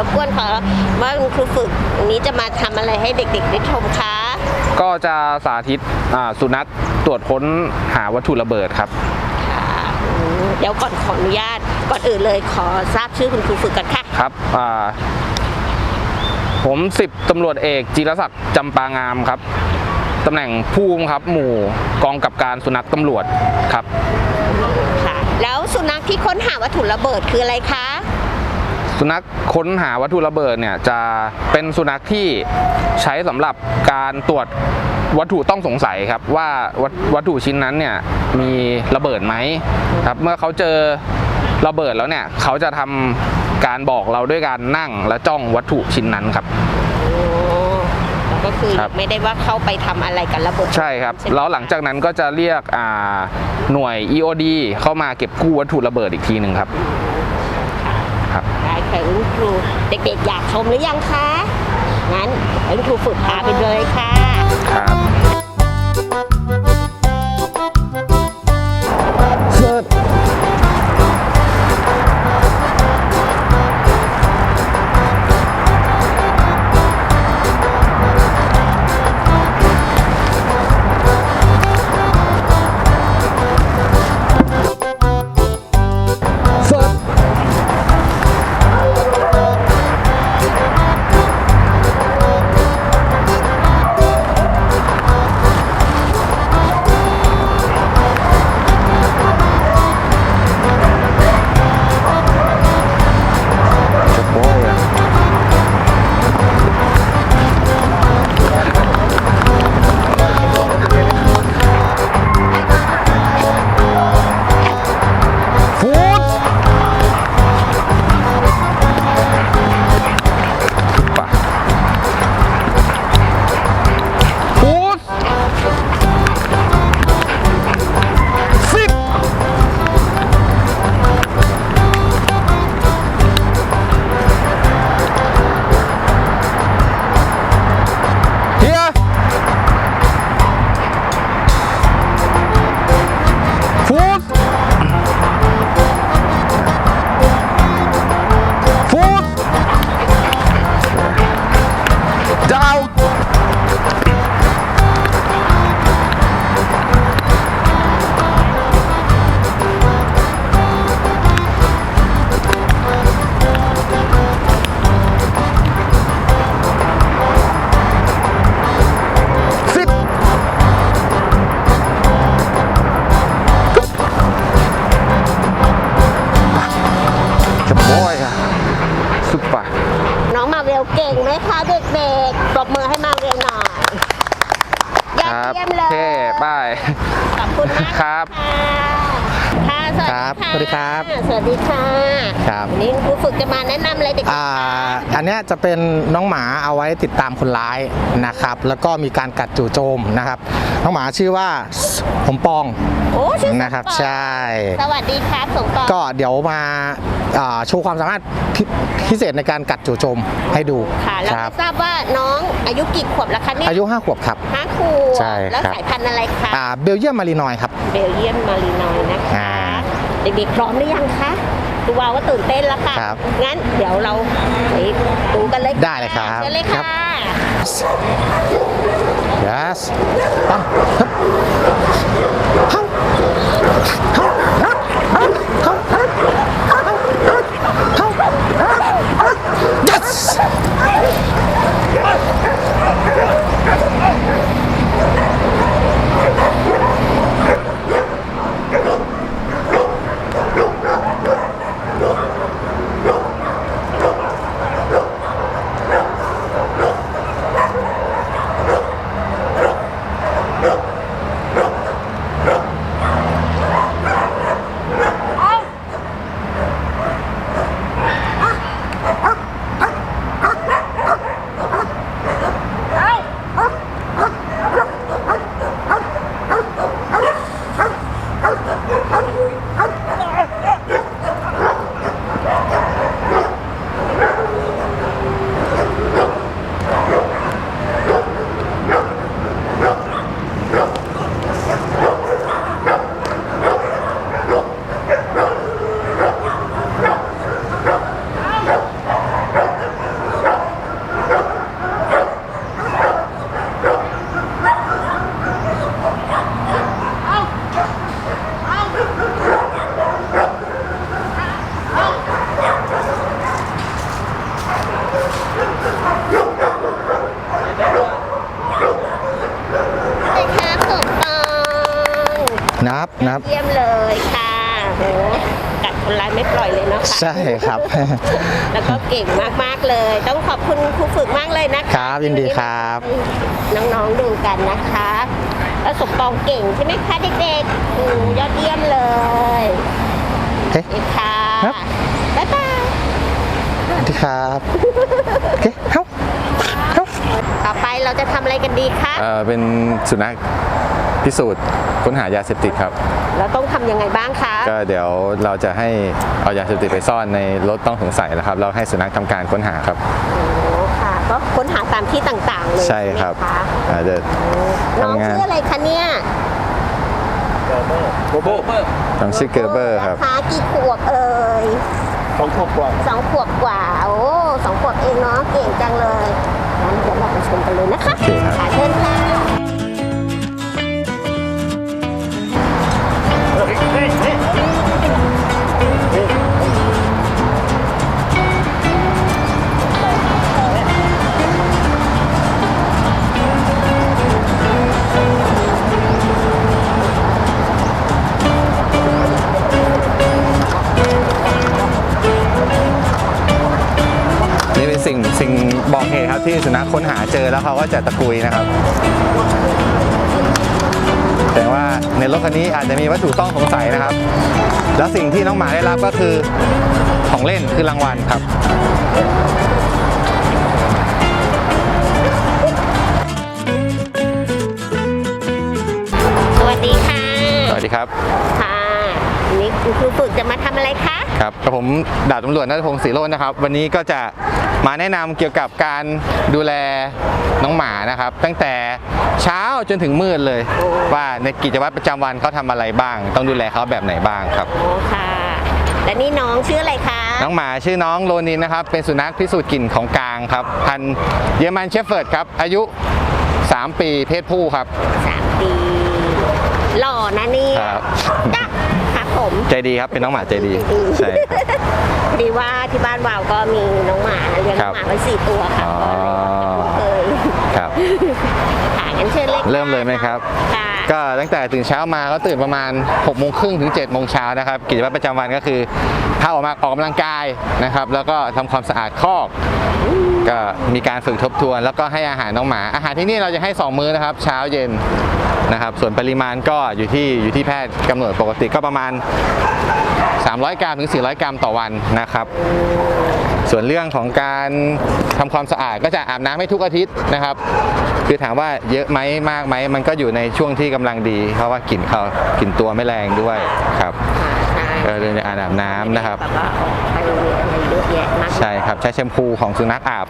รบกวนขอว่าคุณครูฝึกวันนี้จะมาทำอะไรให้เด็กๆ ได้ชมคะ ก็จะสาธิตอ่าสุนัขตรวจค้นหาวัตถุระเบิดครับ ค่ะอืมเดี๋ยวก่อนขออนุญาต ก่อนอื่นเลยขอทราบชื่อคุณครูฝึกกันค่ะ ครับอ่าผมสิบตำรวจเอกจิรศักดิ์จำปางามครับตำแหน่งผู้บังคับ หมู่กองกับการสุนัขตำรวจครับ ค่ะ แล้วสุนัขที่ค้นหาวัตถุระเบิดคืออะไรคะ สุนัขค้นหาวัตถุระเบิดเนี่ยจะเป็นสุนัขที่ใช้สำหรับการตรวจวัตถุต้องสงสัยครับว่าวัตวัตถุชิ้นนั้นเนี่ยมีระเบิดไหมครับเมื่อเขาเจอระเบิดแล้วเนี่ยเขาจะทำการบอกเราด้วยการนั่งและจ้องวัตถุชิ้นนั้นครับโอ้แล้วก็คือครับไม่ได้ว่าเข้าไปทำอะไรกับระเบิดใช่ครับใช่ไหมแล้วหลังจากนั้นก็จะเรียกอ่าหน่วย EOD เข้ามาเก็บกู้วัตถุระเบิดอีกทีหนึ่งครับ ค่ะคุณครู เด็กๆอยากชมหรือยังคะ งั้นคุณครูฝึกพาไปเลยค่ะ ครับ คดรับเยี่ยมเลย โอเคบาย ขอบคุณมากครับ ค่ะ ค่ะครับสวัสดีค่ะสวัสดีครับ สวัสดีค่ะครับวันนี้ครูฝึกจะมาแนะนำอะไรเด็กๆอ่าอันเนี้ยจะเป็นน้องหมาเอาไว้ติดตามคนร้ายนะครับ แล้วก็มีการกัดจู่โจมนะครับ น้องหมาชื่อว่าผมปองโอ้ชื่อนะครับสมปองใช่ สวัสดีครับสมปองก็เดี๋ยวมาอ่าโชว์ความสามารถพิพิเศษในการกัดจู่โจมให้ดูค่ะแล้วครัไม่บทราบว่าน้องอายุกี่ขวบแล้วคะเนี่ยอายุ 5 ขวบครับห้าขวบใช่แล้วครับสายพันธุ์อะไรคะอ่าเบลเยียมมารีนอยครับเบลเยียมมารีนอยนะคะอ่า เด็กๆพร้อมหรือยังคะดูวาวก็ตื่นเต้นแล้วค่ะ ครับงั้นเดี๋ยวเราไปดูกันเลยะได้เลยครับเชิญเลยครัค่ะ บ yes ปังฮึบเฮ้าเฮ้าเฮ้าเฮ้าเฮ้าเฮ้าเฮ้า yes ค นะครับ เยี่ยมเลยค่ะ โหกัดคนร้ายไม่ปล่อยเลยเนาะค่ะใช่ครับ แล้วก็เก่งมากๆเลย ต้องขอบคุณครูฝึกมากเลยนะคะครับยินดีครับให้น้องๆดูกันนะคะแล้วสมปองเก่งใช่ไหมคะเด็กๆอืมยอดเยี่ยมเลยเอ๊ะเอกค่ะครับ บ๊ายบาย สวัสดีครับโอเคเฮ้าเฮ้าต่อไปเราจะทำอะไรกันดีคะ เอ่อเป็นสุนัข พิสูจน์ค้นหายาเสพติดครับเราต้องทำยังไงบ้างคะก็เดี๋ยวเราจะให้เอายาเสพติดไปซ่อนในรถต้องสงสัยนะครับแล้วให้สุนัขทำการค้นหาครับ โอ้ค่ะ ก็ค้นหาตามที่ต่างๆเลยใช่ครับไหมคะอาจจะ น้องทำงาน ชื่ออะไรคะเนี่ยต้องชื่อเกอร์เบอร์ครับคะกี่ขวบเอ่ยสองขวบกว่าสองขวบกว่า โอ้สองขวบเองเนาะเก่งจังเลยงั้นเดี๋ยวเราไปชมกันเลยนะคะโอเคครับค่ะเชิญค่ะ ที่สุนัขค้นหาเจอแล้วเขาก็จะตะกุยนะครับ แต่ว่าในรถคันนี้อาจจะมีวัตถุต้องสงสัยนะครับ แล้วสิ่งที่น้องหมาได้รับก็คือของเล่นคือรางวัลครับสวัสดีค่ะ สวัสดีครับ ค่ะวันนี้คุณครูฝึกจะมาทำอะไรคะ ครับกับผมดาบตำรวจนัทพงศ์ศรีโรจน์นะครับ วันนี้ก็จะ มาแนะนำเกี่ยวกับการดูแลน้องหมานะครับ ตั้งแต่เช้าจนถึงมืดเลย ว่าในกิจวัตรประจำวันเขาทำอะไรบ้าง ต้องดูแลเขาแบบไหนบ้างครับโอ้ค่ะและนี่น้องชื่ออะไรคะน้องหมาชื่อน้องโรนินนะครับ เป็นสุนัขพิสูจน์กลิ่นของกลางครับ พันธุ์เยอรมันเชฟเฟิร์ดครับ อายุ 3 ปีเพศผู้ครับสามปี หล่อนะเนี่ยครับจ้ะครับผม ใจดีครับเป็นน้องหมาใจดีใช่ครับ พอดีว่าที่บ้านวาวก็มีน้องหมาเลี้ยงครัน้อบงหมาไว้สี่ตัวค่ะอ๋อเคยครับ ค่ะงั้นเชิญเลยค่ะเริ่มเลยไหมครับ ค่ะ ก็ตั้งแต่ตื่นเช้ามาก็ตื่นประมาณ6โมงครึ่งถึง7โมงเช้านะครับ กิจวัตรประจำวันก็คือพาออกมาออกกำลังกายนะครับ แล้วก็ทำความสะอาดคอกก็มีการฝึกทบทวน แล้วก็ให้อาหารน้องหมา อาหารที่นี่เราจะให้ 2 มื้อนะครับ เช้าเย็นนะครับ ส่วนปริมาณก็อยู่ที่อยู่ที่แพทย์กำหนดปกติก็ประมาณ 300 กรัมถึง 400 กรัมต่อวันนะครับ ส่วนเรื่องของการทำความสะอาดก็จะอาบน้ำให้ทุกอาทิตย์นะครับ คือถามว่าเยอะไหมมากไหมมันก็อยู่ในช่วงที่กำลังดี เพราะว่ากลิ่นเขากลิ่นตัวไม่แรงด้วยครับก็เลยอาบน้ำนะครับแบบว่าออกไปอะไรเยอะแยะมากใช่ครับใช้แชมพูของสุนัขอาบ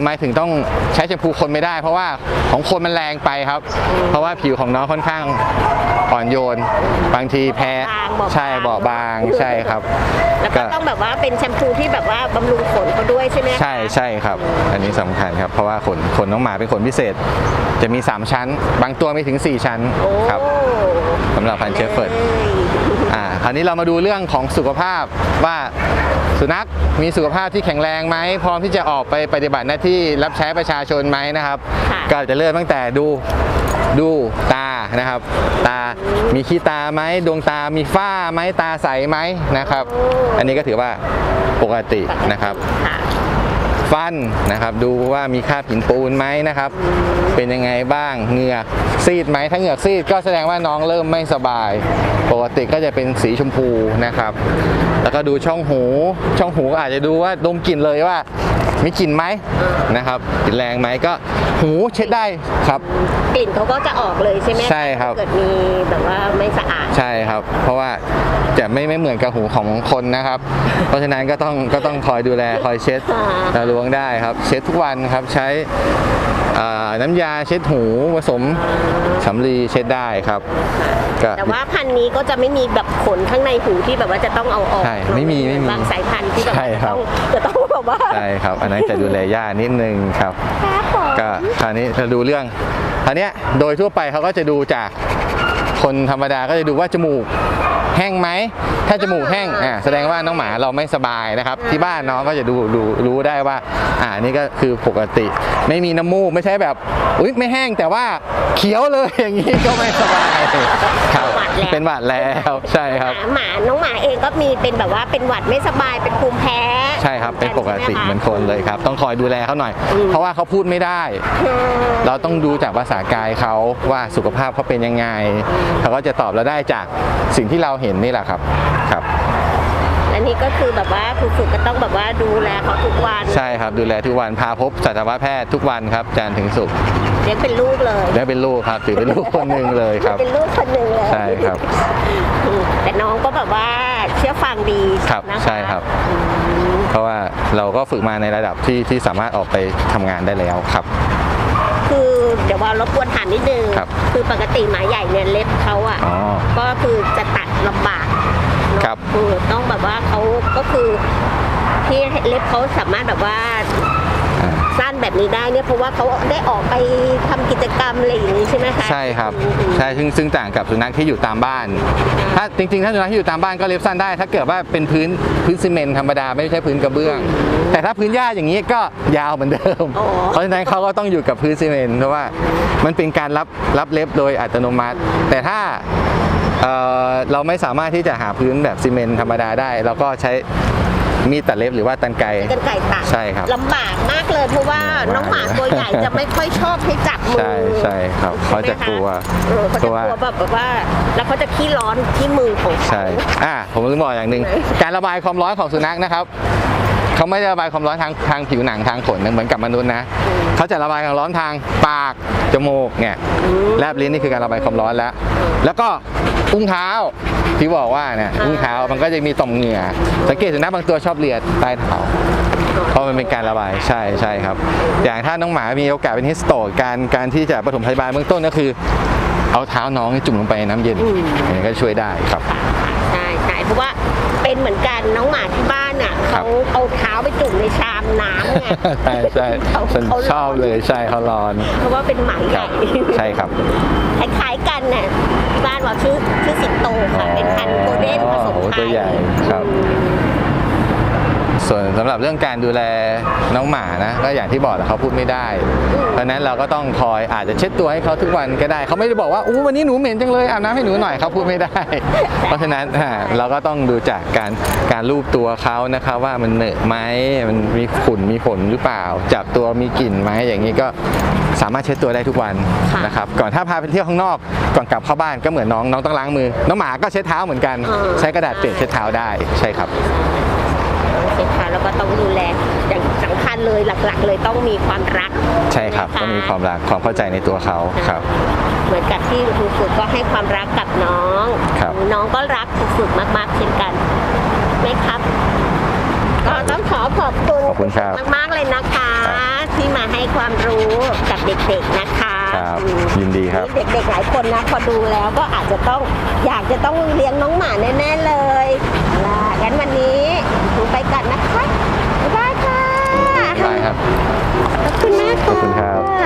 ทำไมถึงต้องใช้แชมพูคนไม่ได้ เพราะว่าของคนมันแรงไปครับ เพราะว่าผิวของน้องค่อนข้างอ่อนโยน บางทีแพ้บางบอบบางใช่เบาะบางใช่ครับ แล้วก็ต้องแบบว่าเป็นแชมพูที่แบบว่าบำรุงขนเขาด้วยใช่ไหมคะใช่ใช่ครับ อันนี้สำคัญครับ เพราะว่าขนขนน้องหมาเป็นขนพิเศษ จะมี 3 ชั้น บางตัวมีถึง 4 ชั้นโอ้ครับสำหรับพันธุ์เชฟเฟิร์ดลยอ่าคราวนี้เรามาดูเรื่องของสุขภาพว่า สุนัขมีสุขภาพที่แข็งแรงไหมพร้อมที่จะออกไปปฏิบัติหน้าที่รับใช้ประชาชนไหมนะครับค่ะก็จะเริ่มตั้งแต่ดูดูตานะครับ ตามีขี้ตาไหมดวงตามีฝ้าไหมตาใสไหมนะครับ อันนี้ก็ถือว่าปกตินะครับค่ะ ฟันนะครับ ดูว่ามีคราบหินปูนไหมนะครับ เป็นยังไงบ้างเหงือกซีดไหมถ้าเหงือกซีดก็แสดงว่าน้องเริ่มไม่สบาย ปกติก็จะเป็นสีชมพูนะครับ แล้วก็ดูช่องหูช่องหูก็อาจจะดูว่าดมกลิ่นเลยว่า มีกลิ่นไหมนะครับกลิ่นแรงไหมก็หูเช็ดได้ครับ กลิ่นเขาก็จะออกเลยใช่ไหมะใช่ครับถ้าเกิดมีแบบว่าไม่สะอาดใช่ครับ เพราะว่าจะไม่ไม่เหมือนกับหูของคนนะครับ เพราะฉะนั้นก็ต้องก็ต้องคอยดูแลคอยเช็ดค่ะระลวงได้ครับ เช็ดทุกวันครับใช้อ่าน้ำยาเช็ดหูผสมสำลีเช็ดได้ครับก็แต่ว่าพันธุ์นี้ก็จะไม่มีแบบขนข้างในหูที่แบบว่าจะต้องเอาออกใช่ไม่มีไม่มีบางสายพันธุ์ที่แบบใช่ครับจะต้องจะต้อง แบบว่าใช่ครับ อันนั้นจะดูแลยากนิดนึงครับครับผมก็คราวนี้เราดูเรื่องคราวเนี้ยโดยทั่วไปเขาก็จะดูจากคนธรรมดาก็จะดูว่าจมูก แห้งไหม ถ้าจมูกแห้งอ่าแสดงว่าน้องหมาเราไม่สบายนะครับ ที่บ้านน้องก็จะดูดูรู้ได้ว่า อ่านี่ก็คือปกติ ไม่มีน้ำมูกไม่ใช่แบบอุ้ยไม่แห้งแต่ว่าเขียวเลยอย่างนี้ก็ไม่สบายครับหวัดแล้วเป็นหวัดแล้วใช่ครับหมาหมาน้องหมาเองก็มีเป็นแบบว่าเป็นหวัดไม่สบายเป็นภูมิแพ้ใช่ครับเป็นปกติใช่ไหเหมือนคนเลยครับ ต้องคอยดูแลเขาหน่อยอืมเพราะว่าเขาพูดไม่ได้อืมเราต้องดูจากภาษากายเขาว่าสุขภาพเขาเป็นยังไงเขาก็จะตอบเราได้จากสิ่งที่เราเห็นนี่แหละครับครับและนี่ก็คือแบบว่าครูฝึกก็ต้องแบบว่าดูแลเขาทุกวันใช่ครับดูแลทุกวันพาพบสัตวแพทย์ทุกวันครับจันทร์ถึงศุกร์เลี้ยงเป็นลูกเลยได้เป็นลูกครับถือเป็นลูกคนหนึ่งเลยครับ เป็นลูกคนหนึ่งเลยใช่ครับอืมแต่น้องก็แบบว่าเชื่อฟังดีครับนะคะใช่ครับ อืม เพราะว่าเราก็ฝึกมาในระดับที่ที่สามารถออกไปทำงานได้แล้วครับคือ เดี๋ยวว่ารบกวนถามนิดนึงครับ คือปกติหมาใหญ่เนี่ยเล็บเขาอะ อ๋อ ก็คือจะตัดลำบากเนอะครับ คือต้องแบบว่าเขาก็คือที่เล็บเขาสามารถแบบว่าอ่าสั้น แบบนี้ได้เนี่ยเพราะว่าเขาได้ออกไปทำกิจกรรมอะไรอย่างนี้ใช่ไหมคะใช่ครับอืมใช่ซึ่งซึ่งต่างกับสุนัขที่อยู่ตามบ้าน ถ้าจริงๆ ถ้าสุนัขที่อยู่ตามบ้านก็เล็บสั้นได้ ถ้าเกิดว่าเป็นพื้นพื้นซีเมนต์ธรรมดาไม่ใช่พื้นกระเบื้อง แต่ถ้าพื้นหญ้าอย่างนี้ก็ยาวเหมือนเดิมอ๋อเพราะฉะนั้นเขาก็ต้องอยู่กับพื้นซีเมนต์เพราะว่ามันเป็นการรับรับเล็บโดยอัตโนมัติ แต่ถ้าเอ่อเราไม่สามารถที่จะหาพื้นแบบซีเมนต์ธรรมดาได้ เราก็ใช้ มีดตัดเล็บหรือว่าตันไกรกันไก่ตัดใช่ครับ ลำบากมากเลยเพราะว่าน้องหมาตัวใหญ่จะไม่ค่อยชอบให้จับมือใช่ใช่ครับเขาจะกลัวเออเขาจะกลัวแบบแบบว่า แล้วเขาจะขี้ร้อนที่มือของเขาใช่อ่าผมลืมบอกอย่างหนึ่งการระบายความร้อนของสุนัขนะครับเขาไม่ได้ระบายความร้อนทางทางผิวหนังทางขนเหมือนกับมนุษย์นะเขาจะระบายความร้อนทางปากจมูกเนี่ยแลบลิ้นนี่คือการระบายความร้อนแล้ว แล้วก็ อุ้งเท้าที่บอกว่าเนี่ยอุ้งเท้ามันก็จะมีต่อมเหงื่อ สังเกตสุนัขบางตัวชอบเลียดใต้เท้าเพราะมันเป็นการระบายใช่ใช่ครับ อย่างถ้าน้องหมามีโอกาสเป็นฮิสโตรกการการที่จะปฐมพยาบาลเบื้องต้นก็คือ เอาเท้าน้องให้จุ่มลงไปในน้ำเย็นอันนี้ก็ช่วยได้ครับใช่ใช่เพราะว่า เป็นเหมือนกันน้องหมาที่บ้านอะครับเขาเอาเท้าไปจุ่มในชามน้ำไงใช่ใช่เขาฉันเขาชอบเลยใช่เขาร้อน เพราะว่าเป็นหมาคใหรัญ่บใช่ครับคล้ายๆกันน่ะที่บ้านว่าชื่อชื่อสิงโตค่ะเป็นพันธุ์โกลเด้นผสมโอ้โหไทตัวยใหญ่ครับ ส่วนสำหรับเรื่องการดูแลน้องหมานะก็อย่างที่บอกแหละเขาพูดไม่ได้เพราะฉะนั้นเราก็ต้องคอยอาจจะเช็ดตัวให้เขาทุกวันก็ได้ เขาไม่ได้บอกว่าอู้วันนี้หนูเหม็นจังเลยอาบน้ำให้หนูหน่อยเขาพูดไม่ได้ เพราะฉะนั้นอ่าเราก็ต้องดูจากการการรูปตัวเขานะครับว่ามันเหนอะไหมมันมีขุ่นมีขนหรือเปล่า จับตัวมีกลิ่นไหมอย่างนี้ก็สามารถเช็ดตัวได้ทุกวันค่ะนะครับก่อนถ้าพาไปเที่ยวข้างนอกก่อนกลับเข้าบ้านก็เหมือนน้องน้องต้องล้างมือ น้องหมาก็เช็ดเท้าเหมือนกัน ใช้กระดาษเปียกเช็ดเท้าได้ใช่ครับ โอเคค่ะแล้วก็ต้องดูแลอย่างสำคัญเลยหลักๆ เลยต้องมีความรักใช่ครับนะะต้องมีความรักความเข้าใจในตัวเขาครับ เหมือนกับที่ครูฝึกก็ให้ความรักกับน้องครับ น้องก็รักครูฝึกมากๆเช่นกันไหมครับ ก็ต้องขอขอบคุณขอบคุณครับ มากๆเลยนะคะครับที่มาให้ความรู้กับเด็กๆนะคะครับอืม ยินดีครับ เด็กๆหลายคนนะพอดูแล้วก็อาจจะต้องอยากจะต้องเลี้ยงน้องหมาแน่ๆเลยล่ะงั้นวันนี้ห นูไปก่อนนะคะบ๊ายบายค่ะ ได้ครับ ขอบคุณมากขอบคุณครับค่ะ